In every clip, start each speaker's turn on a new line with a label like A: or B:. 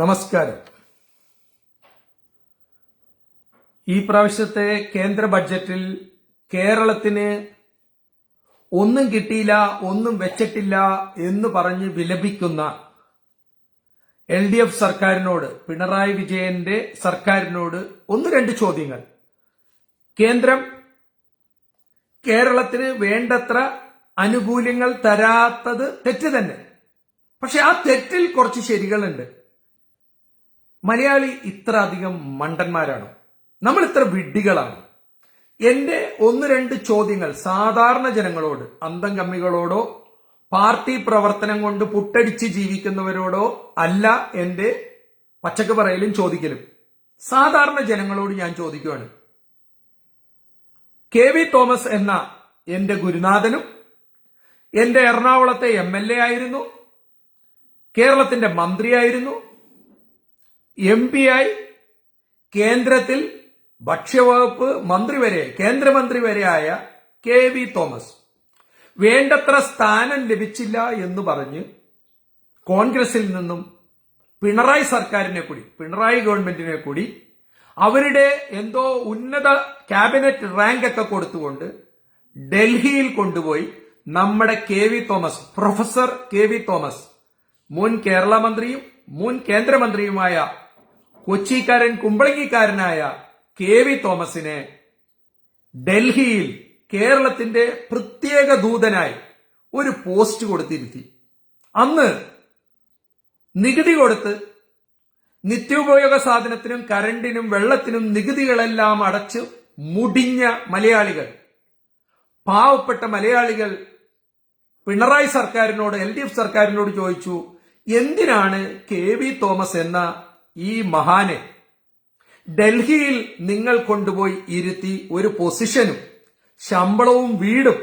A: നമസ്കാരം. ഈ പ്രാവശ്യത്തെ കേന്ദ്ര ബഡ്ജറ്റിൽ കേരളത്തിന് ഒന്നും കിട്ടിയില്ല ഒന്നും വെച്ചിട്ടില്ല എന്ന് പറഞ്ഞ് വിലപിക്കുന്ന എൽ ഡി എഫ് സർക്കാരിനോട് പിണറായി വിജയന്റെ സർക്കാരിനോട് ഒന്ന് രണ്ട് ചോദ്യങ്ങൾ. കേന്ദ്രം കേരളത്തിന് വേണ്ടത്ര ആനുകൂല്യങ്ങൾ തരാത്തത് തെറ്റ് തന്നെ. പക്ഷെ ആ തെറ്റിൽ കുറച്ച് ശരികളുണ്ട്. മലയാളി ഇത്ര അധികം മണ്ടന്മാരാണ്? നമ്മൾ ഇത്ര വിഡ്ഢികളാണ്? എന്റെ ഒന്ന് രണ്ട് ചോദ്യങ്ങൾ സാധാരണ ജനങ്ങളോട് അന്തം കമ്മികളോടോ പാർട്ടി പ്രവർത്തനം കൊണ്ട് പുട്ടടിച്ച് ജീവിക്കുന്നവരോടോ അല്ല എന്റെ പച്ചക്ക് പറയലും ചോദിക്കലും. സാധാരണ ജനങ്ങളോട് ഞാൻ ചോദിക്കുകയാണ് കെ വി തോമസ് എന്ന എന്റെ ഗുരുനാഥനും എന്റെ എറണാകുളത്തെ എം എൽ എ ആയിരുന്നു കേരളത്തിന്റെ മന്ത്രിയായിരുന്നു എം പി ആയി കേന്ദ്രത്തിൽ ഭക്ഷ്യവകുപ്പ് മന്ത്രി വരെ കേന്ദ്രമന്ത്രി വരെയായ കെ വി തോമസ്. വേണ്ടത്ര സ്ഥാനം ലഭിച്ചില്ല എന്ന് പറഞ്ഞ് കോൺഗ്രസിൽ നിന്നും പിണറായി സർക്കാരിനെ കൂടി പിണറായി ഗവൺമെന്റിനെ കൂടി അവരുടെ എന്തോ ഉന്നത ക്യാബിനറ്റ് റാങ്ക് ഒക്കെ കൊടുത്തുകൊണ്ട് ഡൽഹിയിൽ കൊണ്ടുപോയി നമ്മുടെ K V Thomas professor K V Thomas മുൻ കേരള മന്ത്രിയും മുൻ കേന്ദ്രമന്ത്രിയുമായ കൊച്ചിക്കാരൻ കുമ്പളങ്ങിക്കാരനായ കെ വി തോമസിനെ ഡൽഹിയിൽ കേരളത്തിന്റെ പ്രത്യേക ദൂതനായി ഒരു പോസ്റ്റ് കൊടുത്തിരുത്തി. അന്ന് നികുതി കൊടുത്ത് നിത്യോപയോഗ സാധനത്തിനും കരണ്ടിനും വെള്ളത്തിനും നികുതികളെല്ലാം അടച്ച് മുടിഞ്ഞ മലയാളികൾ പാവപ്പെട്ട മലയാളികൾ പിണറായി സർക്കാരിനോട് എൽ സർക്കാരിനോട് ചോദിച്ചു എന്തിനാണ് കെ വി തോമസ് എന്ന ഈ മഹാനെ ഡൽഹിയിൽ നിങ്ങൾ കൊണ്ടുപോയി ഇരുത്തി ഒരു പൊസിഷനും ശമ്പളവും വീടും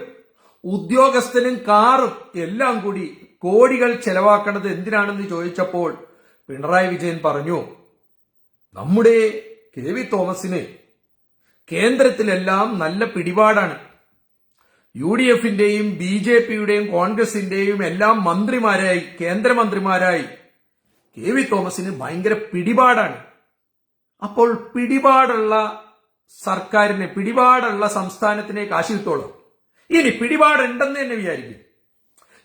A: ഉദ്യോഗസ്ഥനും കാറും എല്ലാം കൂടി കോടികൾ ചെലവാക്കേണ്ടത് എന്തിനാണെന്ന് ചോദിച്ചപ്പോൾ പിണറായി വിജയൻ പറഞ്ഞു നമ്മുടെ കെ വി തോമസിന് കേന്ദ്രത്തിലെല്ലാം നല്ല പിടിപാടാണ്. യു ഡി എഫിന്റെയും ബി ജെ പിയുടെയും കോൺഗ്രസിന്റെയും എല്ലാം മന്ത്രിമാരായി കേന്ദ്രമന്ത്രിമാരായി കെ വി തോമസിന് ഭയങ്കര പിടിപാടാണ്. അപ്പോൾ പിടിപാടുള്ള സർക്കാരിനെ പിടിപാടുള്ള സംസ്ഥാനത്തിനെ കാശിത്തോളം ഇനി പിടിപാടുണ്ടെന്ന് തന്നെ വിചാരിക്കും.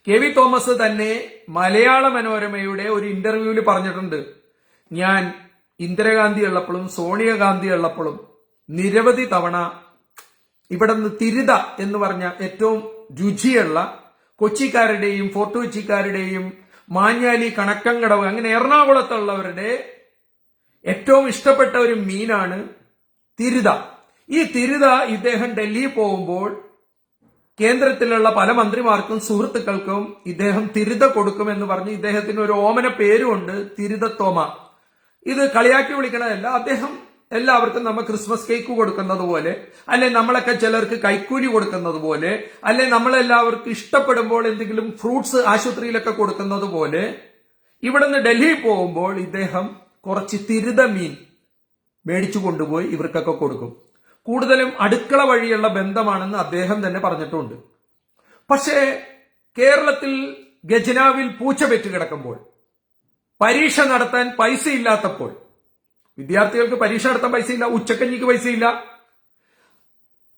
A: കെ വി തോമസ് തന്നെ മലയാള മനോരമയുടെ ഒരു ഇന്റർവ്യൂവിൽ പറഞ്ഞിട്ടുണ്ട്. ഞാൻ ഇന്ദിരാഗാന്ധി ഉള്ളപ്പോഴും സോണിയാഗാന്ധി ഉള്ളപ്പോഴും നിരവധി തവണ ഇവിടെ നിന്ന് തിരുത എന്ന് പറഞ്ഞ ഏറ്റവും രുചിയുള്ള കൊച്ചിക്കാരുടെയും ഫോർട്ട് കൊച്ചിക്കാരുടെയും മാഞ്ഞാലി കണക്കങ്കടവ് അങ്ങനെ എറണാകുളത്തുള്ളവരുടെ ഏറ്റവും ഇഷ്ടപ്പെട്ട ഒരു മീനാണ് തിരുത. ഈ തിരുത ഇദ്ദേഹം ഡൽഹിയിൽ പോകുമ്പോൾ കേന്ദ്രത്തിലുള്ള പല മന്ത്രിമാർക്കും സുഹൃത്തുക്കൾക്കും ഇദ്ദേഹം തിരുത കൊടുക്കുമെന്ന് പറഞ്ഞ് ഇദ്ദേഹത്തിന് ഒരു ഓമന പേരുമുണ്ട് തിരുതത്തോമ. ഇത് കളിയാക്കി വിളിക്കണതല്ല അദ്ദേഹം എല്ലാവർക്കും നമ്മൾ ക്രിസ്മസ് കേക്ക് കൊടുക്കുന്നത് പോലെ അല്ലെ നമ്മളൊക്കെ ചിലർക്ക് കൈക്കൂലി കൊടുക്കുന്നത് പോലെ അല്ലെ നമ്മളെല്ലാവർക്കും ഇഷ്ടപ്പെടുമ്പോൾ എന്തെങ്കിലും ഫ്രൂട്ട്സ് ആശുപത്രിയിലൊക്കെ കൊടുക്കുന്നത് പോലെ ഇവിടുന്ന് ഡൽഹി പോകുമ്പോൾ ഇദ്ദേഹം കുറച്ച് തിരുത മീൻ മേടിച്ചു കൊണ്ടുപോയി ഇവർക്കൊക്കെ കൊടുക്കും. കൂടുതലും അടുക്കള വഴിയുള്ള ബന്ധമാണെന്ന് അദ്ദേഹം തന്നെ പറഞ്ഞിട്ടുണ്ട്. പക്ഷേ കേരളത്തിൽ ഗജനാവിൽ പൂച്ച പെറ്റ് കിടക്കുമ്പോൾ പരീക്ഷ നടത്താൻ പൈസ ഇല്ലാത്തപ്പോൾ വിദ്യാർത്ഥികൾക്ക് പരീക്ഷ നടത്താൻ പൈസയില്ല ഉച്ചക്കഞ്ഞിക്ക് പൈസയില്ല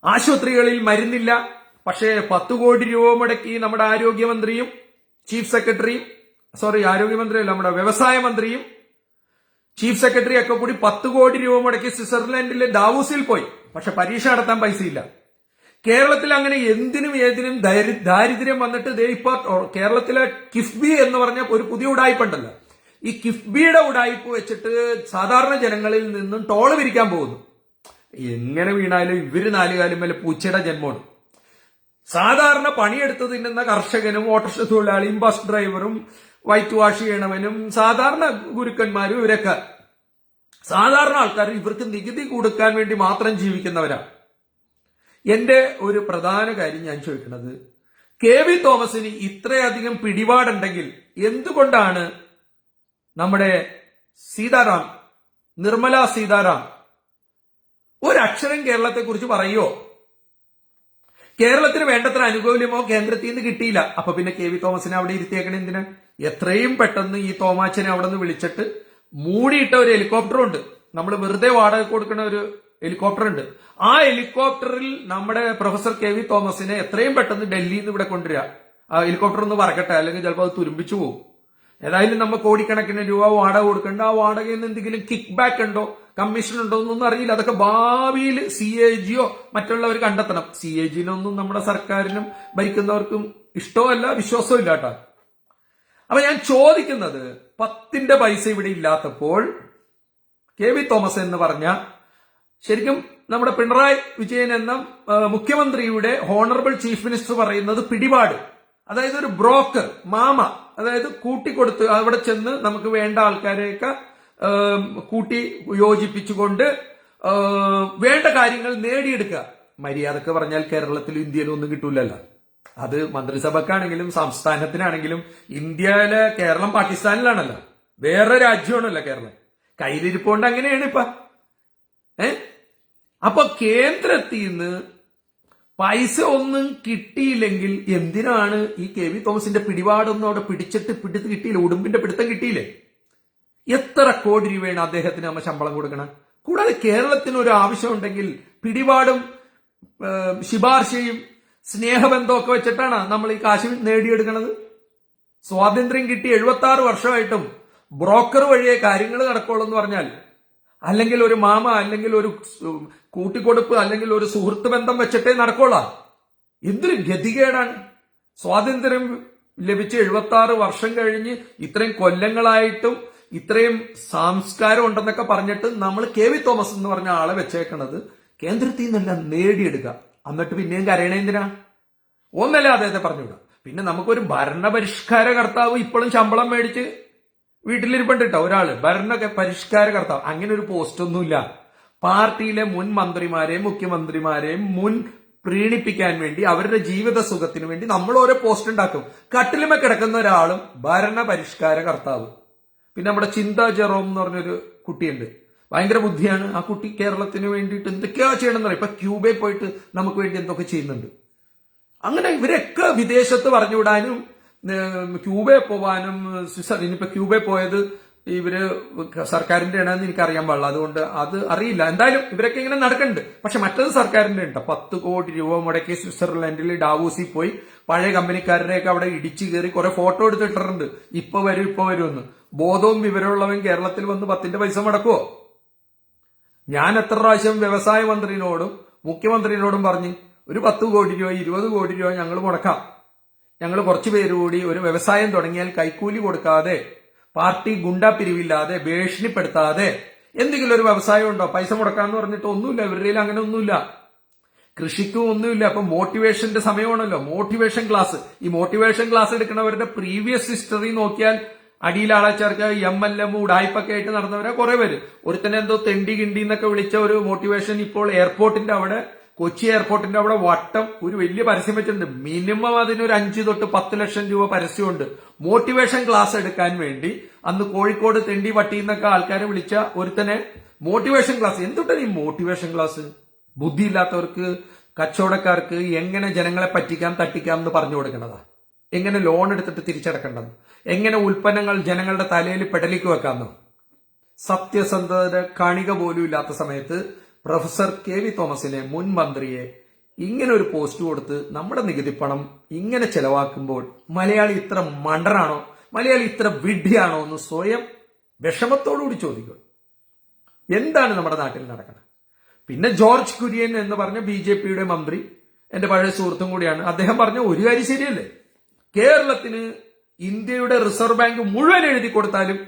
A: ആശുപത്രികളിൽ മരുന്നില്ല. പക്ഷേ പത്ത് കോടി രൂപ മുടക്കി നമ്മുടെ ആരോഗ്യമന്ത്രിയും ചീഫ് സെക്രട്ടറിയും സോറി ആരോഗ്യമന്ത്രിയല്ല നമ്മുടെ വ്യവസായ മന്ത്രിയും ചീഫ് സെക്രട്ടറി ഒക്കെ കൂടി പത്ത് കോടി രൂപ മുടക്കി സ്വിറ്റ്സർലൻഡിലെ ദാവൂസിൽ പോയി. പക്ഷെ പരീക്ഷ നടത്താൻ പൈസയില്ല. കേരളത്തിൽ അങ്ങനെ എന്തിനും ഏതിനും ദാരിദ്ര്യം വന്നിട്ട് ദേ ഇപ്പൊ കേരളത്തിലെ കിഫ്ബി എന്ന് പറഞ്ഞ ഒരു പുതിയ ഉടായ്പുണ്ടല്ലോ ഈ കിഫ്ബിയുടെ ഉടായ്പ വെച്ചിട്ട് സാധാരണ ജനങ്ങളിൽ നിന്നും ടോൾ പിരിക്കാൻ പോകുന്നു. എങ്ങനെ വീണാലും ഇവർ നാലുകാലും മേലെ പൂച്ചയുടെ ജന്മമാണ്. സാധാരണ പണിയെടുത്ത് തിന്നുന്ന കർഷകനും ഓട്ടോറിക്ഷ തൊഴിലാളിയും ബസ് ഡ്രൈവറും വൈറ്റ് വാഷ് ചെയ്യണവനും സാധാരണ ഗുരുക്കന്മാരും ഇവരൊക്കെ. സാധാരണ ആൾക്കാർ ഇവർക്ക് നികുതി കൊടുക്കാൻ വേണ്ടി മാത്രം ജീവിക്കുന്നവരാണ്. എന്റെ ഒരു പ്രധാന കാര്യം ഞാൻ ചോദിക്കുന്നത് കെ വി തോമസിന് ഇത്രയധികം പിടിപാടുണ്ടെങ്കിൽ എന്തുകൊണ്ടാണ് നമ്മുടെ സീതാറാം നിർമ്മല സീതാറാം ഒരക്ഷരം കേരളത്തെ കുറിച്ച് പറയുമോ കേരളത്തിന് വേണ്ടത്ര അനുകൂല്യമോ കേന്ദ്രത്തിൽ നിന്ന് കിട്ടിയില്ല. അപ്പൊ പിന്നെ കെ വി തോമസിനെ അവിടെ ഇരുത്തിയേക്കണേ എന്തിനാ? എത്രയും പെട്ടെന്ന് ഈ തോമാച്ചനെ അവിടെ നിന്ന് വിളിച്ചിട്ട് മൂടിയിട്ട ഒരു ഹെലികോപ്റ്റർ ഉണ്ട് നമ്മൾ വെറുതെ വാടക കൊടുക്കുന്ന ഒരു ഹെലികോപ്റ്റർ ഉണ്ട് ആ ഹെലികോപ്റ്ററിൽ നമ്മുടെ പ്രൊഫസർ കെ വി തോമസിനെ എത്രയും പെട്ടെന്ന് ഡൽഹിയിൽ നിന്ന് ഇവിടെ കൊണ്ടുവരിക. ആ ഹെലികോപ്റ്റർ ഒന്ന് പറക്കട്ടെ അല്ലെങ്കിൽ ചിലപ്പോൾ അത് തുരുമ്പിച്ചു പോകും ഏതായാലും നമ്മൾ കോടിക്കണക്കിന് രൂപ വാടക കൊടുക്കേണ്ട. ആ വാടകയിൽ നിന്ന് എന്തെങ്കിലും കിക്ക് ബാക്ക് ഉണ്ടോ? കമ്മീഷൻ ഉണ്ടോ എന്നൊന്നും അറിയില്ല. അതൊക്കെ ഭാവിയിൽ സി എ ജിയോ മറ്റുള്ളവർ കണ്ടെത്തണം. സി എ ജിനൊന്നും നമ്മുടെ സർക്കാരിനും ഭരിക്കുന്നവർക്കും ഇഷ്ടമല്ല വിശ്വാസവും ഇല്ല കേട്ടോ. അപ്പൊ ഞാൻ ചോദിക്കുന്നത് പത്തിന്റെ പൈസ ഇവിടെ ഇല്ലാത്തപ്പോൾ കെ വി തോമസ് എന്ന് പറഞ്ഞ ശരിക്കും നമ്മുടെ പിണറായി വിജയൻ എന്ന മുഖ്യമന്ത്രിയുടെ ഹോണറബിൾ ചീഫ് മിനിസ്റ്റർ പറയുന്നത് പിടിപാട്. അതായത് ഒരു ബ്രോക്കർ മാമ അതായത് കൂട്ടിക്കൊടുത്ത് അവിടെ ചെന്ന് നമുക്ക് വേണ്ട ആൾക്കാരെയൊക്കെ കൂട്ടി യോജിപ്പിച്ചുകൊണ്ട് വേണ്ട കാര്യങ്ങൾ നേടിയെടുക്കുക. മര്യാദയ്ക്ക് പറഞ്ഞാൽ കേരളത്തിലും ഇന്ത്യയിലും ഒന്നും കിട്ടൂലല്ലോ. അത് മന്ത്രിസഭക്കാണെങ്കിലും സംസ്ഥാനത്തിനാണെങ്കിലും ഇന്ത്യയിലെ കേരളം പാകിസ്ഥാനിലാണല്ലോ. വേറെ രാജ്യമാണല്ലോ കേരളം. കയ്യിലിരിപ്പോണ്ട് അങ്ങനെയാണ് ഇപ്പൊ. ഏ? അപ്പൊ കേന്ദ്രത്തിൽ നിന്ന് പൈസ ഒന്നും കിട്ടിയില്ലെങ്കിൽ എന്തിനാണ് ഈ കെ വി തോമസിന്റെ പിടിപാടൊന്നും അവിടെ പിടിച്ചിട്ട് പിടുത്ത് കിട്ടിയില്ല? ഉടുമ്പിന്റെ പിടുത്തം കിട്ടിയില്ലേ? എത്ര കോടി രൂപയാണ് അദ്ദേഹത്തിന് നമ്മൾ ശമ്പളം കൊടുക്കണം? കൂടാതെ കേരളത്തിന് ഒരു ആവശ്യമുണ്ടെങ്കിൽ പിടിപാടും ശുപാർശയും സ്നേഹബന്ധമൊക്കെ വെച്ചിട്ടാണ് നമ്മൾ ഈ കാശ് നേടിയെടുക്കുന്നത് സ്വാതന്ത്ര്യം കിട്ടി എഴുപത്തി ആറ് വർഷമായിട്ടും ബ്രോക്കർ വഴിയെ കാര്യങ്ങൾ നടക്കുള്ളൂ എന്ന് പറഞ്ഞാൽ അല്ലെങ്കിൽ ഒരു മാമ അല്ലെങ്കിൽ ഒരു കൂട്ടിക്കൊടുപ്പ് അല്ലെങ്കിൽ ഒരു സുഹൃത്ത് ബന്ധം വെച്ചിട്ടേ നടക്കോളാം എന്തൊരു ഗതികേടാണ്. സ്വാതന്ത്ര്യം ലഭിച്ച് എഴുപത്തി ആറ് വർഷം കഴിഞ്ഞ് ഇത്രയും കൊല്ലങ്ങളായിട്ടും ഇത്രയും സംസ്കാരം ഉണ്ടെന്നൊക്കെ പറഞ്ഞിട്ട് നമ്മൾ കെ വി തോമസ് എന്ന് പറഞ്ഞ ആളെ വെച്ചേക്കണത് കേന്ദ്രത്തിൽ നിന്നെല്ലാം നേടിയെടുക്കുക. എന്നിട്ട് പിന്നെയും കരയണ എന്തിനാ? ഒന്നല്ല അദ്ദേഹത്തെ പറഞ്ഞുവിടാം പിന്നെ നമുക്കൊരു ഭരണപരിഷ്കാര കർത്താവ് ഇപ്പോഴും ശമ്പളം മേടിച്ച് വീട്ടിലിരിപ്പുണ്ട് കേട്ടോ ഒരാൾ. ഭരണ പരിഷ്കാര കർത്താവ് അങ്ങനെ ഒരു പോസ്റ്റ് ഒന്നുമില്ല പാർട്ടിയിലെ മുൻ മന്ത്രിമാരെയും മുഖ്യമന്ത്രിമാരെയും മുൻ പ്രീണിപ്പിക്കാൻ വേണ്ടി അവരുടെ ജീവിത സുഖത്തിന് വേണ്ടി നമ്മൾ ഓരോ പോസ്റ്റ് ഉണ്ടാക്കും. കട്ടിലുമ കിടക്കുന്ന ഒരാളും ഭരണ പരിഷ്കാര കർത്താവ്. പിന്നെ നമ്മുടെ ചിന്ത ജെറോം എന്ന് പറഞ്ഞൊരു കുട്ടിയുണ്ട്. ഭയങ്കര ബുദ്ധിയാണ്. ആ കുട്ടി കേരളത്തിന് വേണ്ടിയിട്ട് എന്തൊക്കെയാ ചെയ്യണമെന്ന് അറിയാം. ഇപ്പൊ ക്യൂബയിൽ പോയിട്ട് നമുക്ക് വേണ്ടി എന്തൊക്കെ ചെയ്യുന്നുണ്ട്. അങ്ങനെ ഇവരൊക്കെ വിദേശത്ത് പറഞ്ഞുവിടാനും ക്യൂബയിൽ പോവാനും ഇനിയിപ്പോ ക്യൂബയിൽ പോയത് ഇവർ സർക്കാരിന്റെ ആണെന്ന് എനിക്കറിയാൻ പാടില്ല. അതുകൊണ്ട് അത് അറിയില്ല. എന്തായാലും ഇവരൊക്കെ ഇങ്ങനെ നടക്കുന്നുണ്ട്. പക്ഷെ മറ്റത് സർക്കാരിന്റെ ഉണ്ട്. പത്ത് കോടി രൂപ മുടക്കി സ്വിറ്റ്സർലൻഡിൽ ഡാവൂസിൽ പോയി പഴയ കമ്പനിക്കാരുടെയൊക്കെ അവിടെ ഇടിച്ചു കയറി കുറെ ഫോട്ടോ എടുത്തിട്ടുണ്ട് ഇപ്പൊ വരും ഇപ്പൊ വരും എന്ന് ബോധവും വിവരമുള്ളവൻ കേരളത്തിൽ വന്ന് പത്തിന്റെ പൈസ മുടക്കുവോ? ഞാൻ എത്ര പ്രാവശ്യം വ്യവസായ മന്ത്രിനോടും മുഖ്യമന്ത്രിനോടും പറഞ്ഞ് ഒരു പത്ത് കോടി രൂപ ഇരുപത് കോടി രൂപ ഞങ്ങൾ മുടക്കാം. ഞങ്ങൾ കുറച്ചു പേര് കൂടി ഒരു വ്യവസായം തുടങ്ങിയാൽ കൈക്കൂലി കൊടുക്കാതെ പാർട്ടി ഗുണ്ടാ പിരിവില്ലാതെ ഭീഷണിപ്പെടുത്താതെ എന്തെങ്കിലും ഒരു വ്യവസായം ഉണ്ടോ? പൈസ മുടക്കാന്ന് പറഞ്ഞിട്ട് ഒന്നുമില്ല ഇവരുടെ അങ്ങനെ ഒന്നുമില്ല. കൃഷിക്കും ഒന്നുമില്ല. അപ്പൊ മോട്ടിവേഷന്റെ സമയമാണല്ലോ. Motivation class. ഈ മോട്ടിവേഷൻ ക്ലാസ് എടുക്കുന്നവരുടെ പ്രീവിയസ് ഹിസ്റ്ററി നോക്കിയാൽ അടിയിൽ ആളാച്ചാർക്ക് എം എൽ എം ഉടായ്പൊക്കെ ആയിട്ട് നടന്നവരെ കുറെ പേര്. ഒരുത്തനെ എന്തോ തെണ്ടി കിണ്ടി എന്നൊക്കെ വിളിച്ച ഒരു മോട്ടിവേഷൻ ഇപ്പോൾ എയർപോർട്ടിന്റെ അവിടെ കൊച്ചി എയർപോർട്ടിന്റെ അവിടെ വട്ടം ഒരു വലിയ പരസ്യം വെച്ചിട്ടുണ്ട്. മിനിമം അതിനൊരു അഞ്ച് തൊട്ട് പത്ത് ലക്ഷം രൂപ പരസ്യമുണ്ട്. മോട്ടിവേഷൻ ക്ലാസ് എടുക്കാൻ വേണ്ടി അന്ന് കോഴിക്കോട് തെണ്ടി വട്ടി എന്നൊക്കെ ആൾക്കാരെ വിളിച്ച ഒരുത്തനെ മോട്ടിവേഷൻ ക്ലാസ് എന്തുട്ടാണ് ഈ മോട്ടിവേഷൻ ക്ലാസ് ബുദ്ധിയില്ലാത്തവർക്ക് കച്ചവടക്കാർക്ക് എങ്ങനെ ജനങ്ങളെ പറ്റിക്കാം തട്ടിക്കാം എന്ന് പറഞ്ഞു കൊടുക്കേണ്ടതാ എങ്ങനെ ലോൺ എടുത്തിട്ട് തിരിച്ചടക്കേണ്ടത്? എങ്ങനെ ഉൽപ്പന്നങ്ങൾ ജനങ്ങളുടെ തലയിൽ പെടലിക്ക് വെക്കാമെന്നോ സത്യസന്ധത കാണിക പോലും ഇല്ലാത്ത സമയത്ത് പ്രൊഫസർ കെ വി തോമസിനെ മുൻ മന്ത്രിയെ ഇങ്ങനെ ഒരു പോസ്റ്റ് കൊടുത്ത് നമ്മുടെ നികുതി പണം ഇങ്ങനെ ചെലവാക്കുമ്പോൾ മലയാളി ഇത്ര മണ്ടനാണോ? മലയാളി ഇത്ര വിഡ്ഢിയാണോ എന്ന് സ്വയം വിഷമത്തോടുകൂടി ചോദിക്കും. എന്താണ് നമ്മുടെ നാട്ടിൽ നടക്കുന്നത്? പിന്നെ ജോർജ് കുര്യൻ എന്ന് പറഞ്ഞ ബി ജെ പിയുടെ മന്ത്രി എന്റെ പഴയ സുഹൃത്തും കൂടിയാണ്. അദ്ദേഹം പറഞ്ഞ ഒരു കാര്യം ശരിയല്ലേ? കേരളത്തിന് ഇന്ത്യയുടെ റിസർവ് ബാങ്ക് മുഴുവൻ എഴുതി കൊടുത്താലും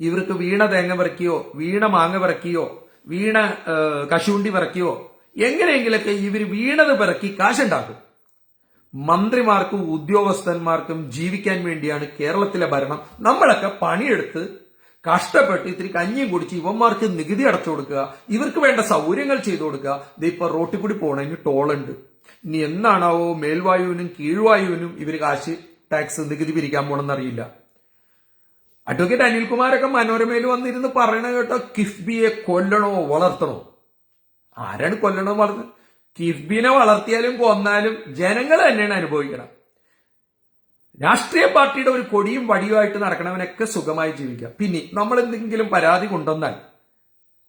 A: ഇവർക്ക് വീണ തേങ്ങ വിറക്കിയോ വീണ മാങ്ങ വിറക്കിയോ വീണ കശുണ്ടി വിറക്കിയോ എങ്ങനെയെങ്കിലൊക്കെ ഇവർ വീണത് പിറക്കി കാശുണ്ടാക്കും. മന്ത്രിമാർക്കും ഉദ്യോഗസ്ഥന്മാർക്കും ജീവിക്കാൻ വേണ്ടിയാണ് കേരളത്തിലെ ഭരണം. നമ്മളൊക്കെ പണിയെടുത്ത് കഷ്ടപ്പെട്ട് ഇത്തിരി കഞ്ഞിയും കുടിച്ച് ഇവന്മാർക്ക് നികുതി അടച്ചു കൊടുക്കുക ഇവർക്ക് വേണ്ട സൗകര്യങ്ങൾ ചെയ്തു കൊടുക്കുക. ദേ ഇപ്പൊ റോട്ടിൽ കൂടി പോകണമെങ്കിൽ ടോളുണ്ട്. ഇനി എന്നാണാവോ മേൽവായുവിനും കീഴ്വായുവിനും ഇവർ കാശ് ടാക്സ് നികുതി പിരിക്കാൻ പോണെന്നറിയില്ല. അഡ്വക്കേറ്റ് അനിൽകുമാരൊക്കെ മനോരമയിൽ വന്നിരുന്ന് പറയണ കേട്ടോ കിഫ്ബിയെ കൊല്ലണോ വളർത്തണോ? ആരാണ് കൊല്ലണോ വളർത്തുന്നത് കിഫ്ബിനെ വളർത്തിയാലും കൊന്നാലും ജനങ്ങൾ തന്നെയാണ് അനുഭവിക്കണം. രാഷ്ട്രീയ പാർട്ടിയുടെ ഒരു കൊടിയും വടിയുമായിട്ട് നടക്കണവനൊക്കെ സുഖമായി ജീവിക്കാം. പിന്നെ നമ്മൾ എന്തെങ്കിലും പരാതി കൊണ്ടുവന്നാൽ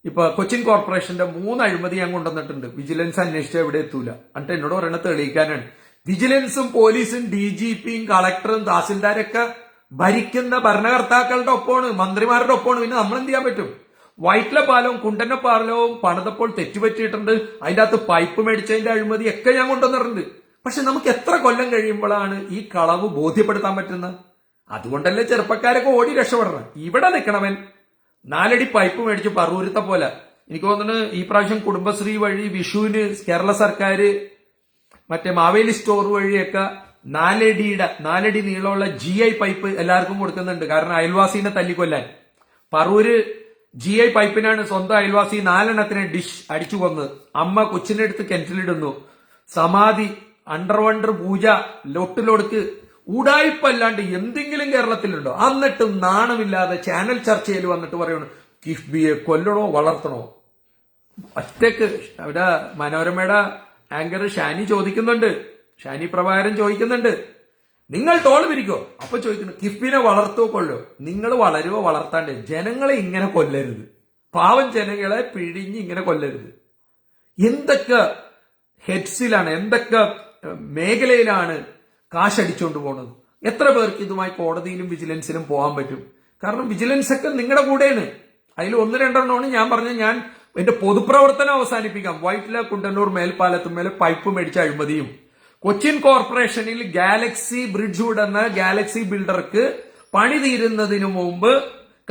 A: ഇപ്പൊ കൊച്ചിൻ കോർപ്പറേഷന്റെ മൂന്ന് അഴിമതി ഞാൻ കൊണ്ടുവന്നിട്ടുണ്ട്. വിജിലൻസ് അന്വേഷിച്ചാൽ എവിടെ എത്തൂല. എന്നിട്ട് എന്നോട് പറയണത് തെളിയിക്കാനാണ്. വിജിലൻസും പോലീസും ഡി ജി പിയും കളക്ടറും തഹസിൽദാരൊക്കെ ഭരിക്കുന്ന ഭരണകർത്താക്കളുടെ ഒപ്പമാണ് മന്ത്രിമാരുടെ ഒപ്പമാണ്. പിന്നെ നമ്മൾ എന്ത് ചെയ്യാൻ പറ്റും? വൈറ്റിലെ പാലവും കുണ്ടന്റെ പാലവും പണിതപ്പോൾ തെറ്റുപറ്റിയിട്ടുണ്ട്. അതിന്റെ അകത്ത് പൈപ്പ് മേടിച്ചതിന്റെ അഴിമതി ഒക്കെ ഞാൻ കൊണ്ടുവന്നിട്ടുണ്ട്. പക്ഷെ നമുക്ക് എത്ര കൊല്ലം കഴിയുമ്പോഴാണ് ഈ കളവ് ബോധ്യപ്പെടുത്താൻ പറ്റുന്നത്? അതുകൊണ്ടല്ലേ ചെറുപ്പക്കാരൊക്കെ ഓടി രക്ഷപ്പെടണം. ഇവിടെ നിൽക്കണവൻ നാലടി പൈപ്പ് മേടിച്ച് പറൂരത്തെ പോലെ. എനിക്ക് തോന്നുന്നു ഈ പ്രാവശ്യം കുടുംബശ്രീ വഴി വിഷുവിന് കേരള സർക്കാർ മറ്റേ മാവേലി സ്റ്റോർ വഴിയൊക്കെ നാലടിയുടെ നാലടി നീളമുള്ള ജി ഐ പൈപ്പ് എല്ലാവർക്കും കൊടുക്കുന്നുണ്ട്. കാരണം അയൽവാസീനെ തല്ലിക്കൊല്ലാൻ. പറൂര് ജി ഐ പൈപ്പിനാണ് സ്വന്തം അയൽവാസി നാലെണ്ണത്തിന് ഡിഷ് അടിച്ചു കൊന്ന്. അമ്മ കൊച്ചിനെ അടുത്ത് കിണറ്റിലിടുന്നു. സമാധി അണ്ടർ വണ്ടർ പൂജ ലൊട്ടിലൊടുക്ക് ഉടായ്പല്ലാണ്ട് എന്തെങ്കിലും കേരളത്തിലുണ്ടോ? എന്നിട്ടും നാണമില്ലാതെ ചാനൽ ചർച്ചയിൽ വന്നിട്ട് പറയണു കിഫ്ബിയെ കൊല്ലണോ വളർത്തണോ? ഒറ്റയ്ക്ക്. അവിടെ മനോരമയുടെ ആങ്കർ ഷാനി ചോദിക്കുന്നുണ്ട്. ഷാനി പ്രഭാകരൻ ചോദിക്കുന്നുണ്ട്. നിങ്ങൾ ടോൾ പിരിക്കോ അപ്പൊ ചോദിക്കുന്നു. കിഫ്ബിനെ വളർത്തോ കൊല്ലോ നിങ്ങൾ വളരുവോ വളർത്താണ്ട്? ജനങ്ങളെ ഇങ്ങനെ കൊല്ലരുത്. പാവം ജനങ്ങളെ പിഴിഞ്ഞ് ഇങ്ങനെ കൊല്ലരുത്. എന്തൊക്കെ ഹെഡ്സിലാണ് എന്തൊക്കെ മേഖലയിലാണ് കാശടിച്ചുകൊണ്ട് പോണത്? എത്ര പേർക്ക് ഇതുമായി കോടതിയിലും വിജിലൻസിലും പോകാൻ പറ്റും? കാരണം വിജിലൻസ് ഒക്കെ നിങ്ങളുടെ കൂടെയാണ്. അതിൽ ഒന്ന് രണ്ടെണ്ണമാണ് ഞാൻ പറഞ്ഞ ഞാൻ എന്റെ പൊതുപ്രവർത്തനം അവസാനിപ്പിക്കാം. വൈറ്റില കുണ്ടന്നൂർ മേൽപ്പാലത്തുമേലെ പൈപ്പ് മേടിച്ച അഴിമതിയും. കൊച്ചിൻ കോർപ്പറേഷനിൽ ഗാലക്സി ബ്രിഡ്ജ്വുഡ് എന്ന ഗാലക്സി ബിൽഡർക്ക് പണി തീരുന്നതിന് മുമ്പ്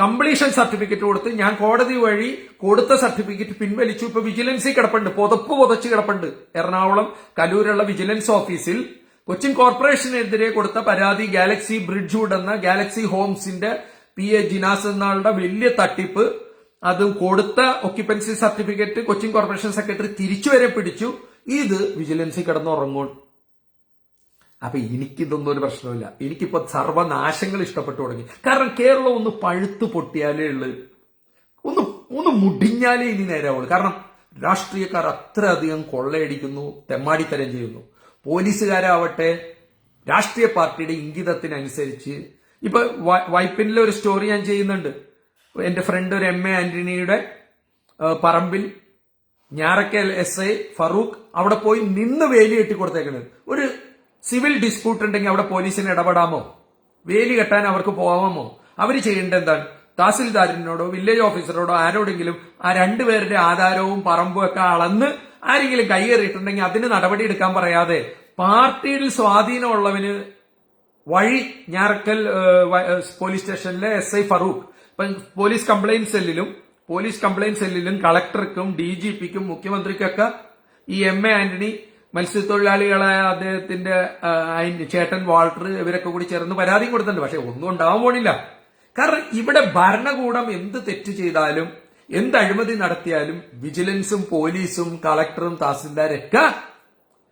A: കംപ്ലീഷൻ സർട്ടിഫിക്കറ്റ് കൊടുത്ത് ഞാൻ കോടതി വഴി കൊടുത്ത സർട്ടിഫിക്കറ്റ് പിൻവലിച്ചു. ഇപ്പൊ വിജിലൻസിൽ കിടപ്പുണ്ട്. പുതപ്പ് പുതച്ച് കിടപ്പുണ്ട്. എറണാകുളം കലൂരുള്ള വിജിലൻസ് ഓഫീസിൽ കൊച്ചിൻ കോർപ്പറേഷനെതിരെ കൊടുത്ത പരാതി ഗാലക്സി ബ്രിഡ്ജ്വുഡ് എന്ന ഗാലക്സി ഹോംസിന്റെ പി എ ജിനാസ് എന്നാളുടെ വലിയ തട്ടിപ്പ്. അത് കൊടുത്ത occupancy certificate Cochin corporation secretary തിരിച്ചുവരെ പിടിച്ചു. ഇത് വിജിലൻസിൽ കിടന്നുറങ്ങും. അപ്പൊ എനിക്കിതൊന്നും ഒരു പ്രശ്നമില്ല എനിക്കിപ്പോ സർവനാശങ്ങൾ ഇഷ്ടപ്പെട്ടു തുടങ്ങി. കാരണം കേരളം ഒന്ന് പഴുത്തു പൊട്ടിയാലേ ഉള്ളു. ഒന്ന് ഒന്ന് മുടിഞ്ഞാലേ ഇനി നേരാവുള്ളൂ. കാരണം രാഷ്ട്രീയക്കാർ അത്രയധികം കൊള്ളയടിക്കുന്നു തെമ്മാടിത്തരം ചെയ്യുന്നു. പോലീസുകാരാവട്ടെ രാഷ്ട്രീയ പാർട്ടിയുടെ ഇംഗിതത്തിനനുസരിച്ച്. ഇപ്പൊ വൈപ്പിനിലെ ഒരു സ്റ്റോറി ഞാൻ ചെയ്യുന്നുണ്ട്. എന്റെ ഫ്രണ്ട് ഒരു എം എ ആന്റണിയുടെ പറമ്പിൽ ഞാറക്കൽ എസ് ഐ ഫറൂഖ് അവിടെ പോയി നിന്ന് വേലി കെട്ടി കൊടുത്തേക്കുന്നത് ഒരു സിവിൽ ഡിസ്പ്യൂട്ട് ഉണ്ടെങ്കിൽ അവിടെ പോലീസിന് ഇടപെടാമോ? വേലി കെട്ടാൻ അവർക്ക് പോകാമോ അവർ ചെയ്യേണ്ടത് എന്താണ്? തഹസിൽദാരനോടോ വില്ലേജ് ഓഫീസറോടോ ആരോടെങ്കിലും ആ രണ്ടുപേരുടെ ആധാരവും പറമ്പും ഒക്കെ അളന്ന് ആരെങ്കിലും കൈയേറിയിട്ടുണ്ടെങ്കിൽ അതിന് നടപടി എടുക്കാൻ പറയാതെ പാർട്ടിയിൽ സ്വാധീനമുള്ളവന് വഴി ഞാറക്കൽ പോലീസ് സ്റ്റേഷനിലെ എസ് ഐ ഫറൂഖ്. ഇപ്പം പോലീസ് കംപ്ലൈന്റ് സെല്ലിലും പോലീസ് കംപ്ലൈന്റ് സെല്ലിലും കളക്ടർക്കും ഡി ജി പിക്കും മുഖ്യമന്ത്രിക്കൊക്കെ ഈ എം എ ആന്റണി മത്സ്യത്തൊഴിലാളികളായ അദ്ദേഹത്തിന്റെ ചേട്ടൻ വാൾട്ടർ ഇവരൊക്കെ കൂടി ചേർന്ന് പരാതിയും കൊടുത്തിട്ടുണ്ട്. പക്ഷെ ഒന്നും ഉണ്ടാവാൻ പോണില്ല. കാരണം ഇവിടെ ഭരണകൂടം എന്ത് തെറ്റ് ചെയ്താലും എന്ത് അഴിമതി നടത്തിയാലും വിജിലൻസും പോലീസും കളക്ടറും തഹസിൽദാരൊക്കെ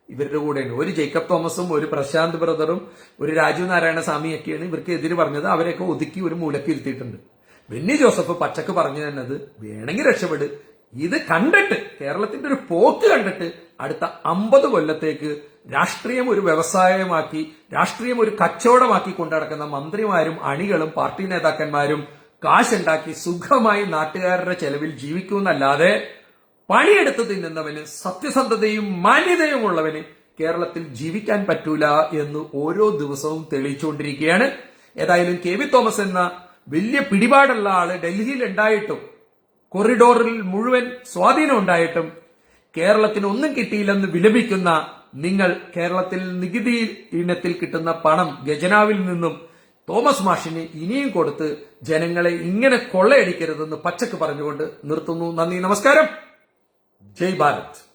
A: ഇവരുടെ കൂടെയാണ്. ഒരു ജേക്കബ് തോമസും ഒരു പ്രശാന്ത് ബ്രദറും ഒരു രാജു നാരായണ സ്വാമിയൊക്കെയാണ് ഇവർക്ക് എതിര് പറഞ്ഞത്. അവരെയൊക്കെ ഒതുക്കി ഒരു മൂലക്ക് ഇരുത്തിയിട്ടുണ്ട്. ബെന്നി ജോസഫ് പച്ചക്ക് പറഞ്ഞു തന്നത് വേണമെങ്കിൽ രക്ഷപ്പെട്. ഇത് കണ്ടിട്ട് കേരളത്തിന്റെ ഒരു പോക്ക് കണ്ടിട്ട് അടുത്ത അമ്പത് കൊല്ലത്തേക്ക് രാഷ്ട്രീയം ഒരു വ്യവസായമാക്കി രാഷ്ട്രീയം ഒരു കച്ചവടമാക്കി കൊണ്ടുനടക്കുന്ന മന്ത്രിമാരും അണികളും പാർട്ടി നേതാക്കന്മാരും കാശുണ്ടാക്കി സുഖമായി നാട്ടുകാരുടെ ചെലവിൽ ജീവിക്കുമെന്നല്ലാതെ പണിയെടുത്ത് തിന്നുന്നവന് സത്യസന്ധതയും മാന്യതയും ഉള്ളവന് കേരളത്തിൽ ജീവിക്കാൻ പറ്റൂല എന്ന് ഓരോ ദിവസവും തെളിയിച്ചുകൊണ്ടിരിക്കുകയാണ്. ഏതായാലും കെ വി തോമസ് എന്ന വലിയ പിടിപാടുള്ള ആൾ ഡൽഹിയിൽ ഉണ്ടായിട്ടും കൊറിഡോറിൽ മുഴുവൻ സ്വാധീനം ഉണ്ടായിട്ടും കേരളത്തിന് ഒന്നും കിട്ടിയില്ലെന്ന് വിലപിക്കുന്ന നിങ്ങൾ കേരളത്തിൽ നികുതി ഇനത്തിൽ കിട്ടുന്ന പണം ഖജനാവിൽ നിന്നും തോമസ് മാഷിന് ഇനിയും കൊടുത്ത് ജനങ്ങളെ ഇങ്ങനെ കൊള്ളയടിക്കരുതെന്ന് പച്ചക്ക് പറഞ്ഞുകൊണ്ട് നിർത്തുന്നു. നന്ദി നമസ്കാരം. ജയ് ഭാരത്.